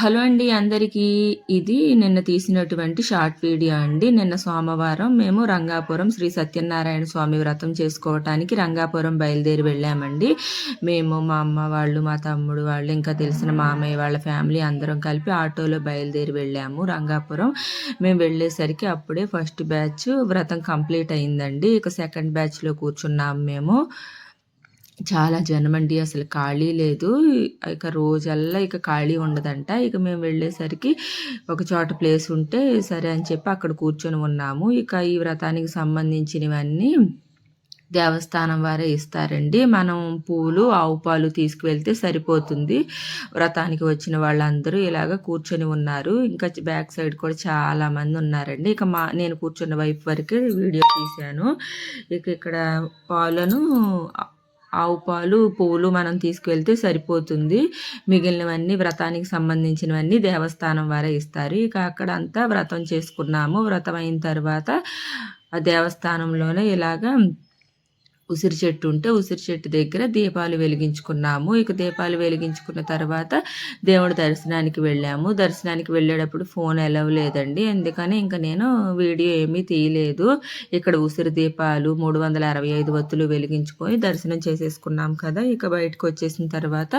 Hello అండి అందరికీ. ఇది నిన్న తీసినటువంటి షార్ట్ వీడియో అండి. నిన్న సోమవారం మేము రంగాపురం శ్రీ సత్యనారాయణ స్వామి వ్రతం చేసుకోవటానికి రంగాపురం బయలుదేరి వెళ్ళామండి. మేము మా అమ్మ వాళ్ళు మా తమ్ముడు వాళ్ళు ఇంకా తెలిసిన మామయ్య వాళ్ళ ఫ్యామిలీ అందరం కలిపి ఆటోలో బయలుదేరి వెళ్ళాము రంగాపురం. మేము వెళ్ళేసరికి అప్పుడే ఫస్ట్ బ్యాచ్ వ్రతం కంప్లీట్ అయిందండి. ఇక సెకండ్ బ్యాచ్లో కూర్చున్నాము మేము. చాలా జనమండి. అసలు ఖాళీ లేదు. ఇక రోజల్లా ఇక ఖాళీ ఉండదంట. ఇక మేము వెళ్ళేసరికి ఒక చోట ప్లేస్ ఉంటే సరే అని చెప్పి అక్కడ కూర్చొని ఉన్నాము. ఇక ఈ వ్రతానికి సంబంధించినవన్నీ దేవస్థానం వారే ఇస్తారండి. మనం పూలు ఆవు పాలు తీసుకువెళ్తే సరిపోతుంది. వ్రతానికి వచ్చిన వాళ్ళందరూ ఇలాగ కూర్చొని ఉన్నారు. ఇంకా బ్యాక్ సైడ్ కూడా చాలా మంది ఉన్నారండి. ఇక మా నేను కూర్చున్న వైపు వరకే వీడియో తీశాను. ఇక ఇక్కడ పాలను ఆవు పాలు పువ్వులు మనం తీసుకువెళ్తే సరిపోతుంది. మిగిలినవన్నీ వ్రతానికి సంబంధించినవన్నీ దేవస్థానం వారే ఇస్తారు. ఇక అక్కడ అంతా వ్రతం చేసుకున్నాము. వ్రతం అయిన తర్వాత ఆ దేవస్థానంలోనే ఇలాగా ఉసిరి చెట్టు ఉంటే ఉసిరి చెట్టు దగ్గర దీపాలు వెలిగించుకున్నాము. ఇక దీపాలు వెలిగించుకున్న తర్వాత దేవుడి దర్శనానికి వెళ్ళాము. దర్శనానికి వెళ్ళేటప్పుడు ఫోన్ ఎలవ్ లేదండి. అందుకని ఇంకా నేను వీడియో ఏమీ తీయలేదు. ఇక్కడ ఉసిరి దీపాలు మూడు వందల అరవై ఐదు వత్తులు వెలిగించుకొని దర్శనం చేసేసుకున్నాం కదా. ఇక బయటకు వచ్చేసిన తర్వాత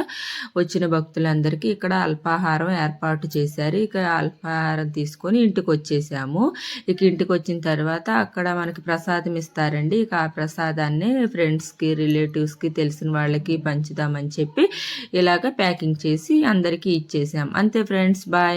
వచ్చిన భక్తులందరికీ ఇక్కడ అల్పాహారం ఏర్పాటు చేశారు. ఇక అల్పాహారం తీసుకొని ఇంటికి వచ్చేసాము. ఇక ఇంటికి వచ్చిన తర్వాత అక్కడ మనకి ప్రసాదం ఇస్తారండి. ఇక ఆ ప్రసాదాన్ని ఫ్రెండ్స్కి రిలేటివ్స్కి తెలిసిన వాళ్ళకి పంచుదామని చెప్పి ఇలాగ ప్యాకింగ్ చేసి అందరికీ ఇచ్చేసాం. అంతే ఫ్రెండ్స్ బాయ్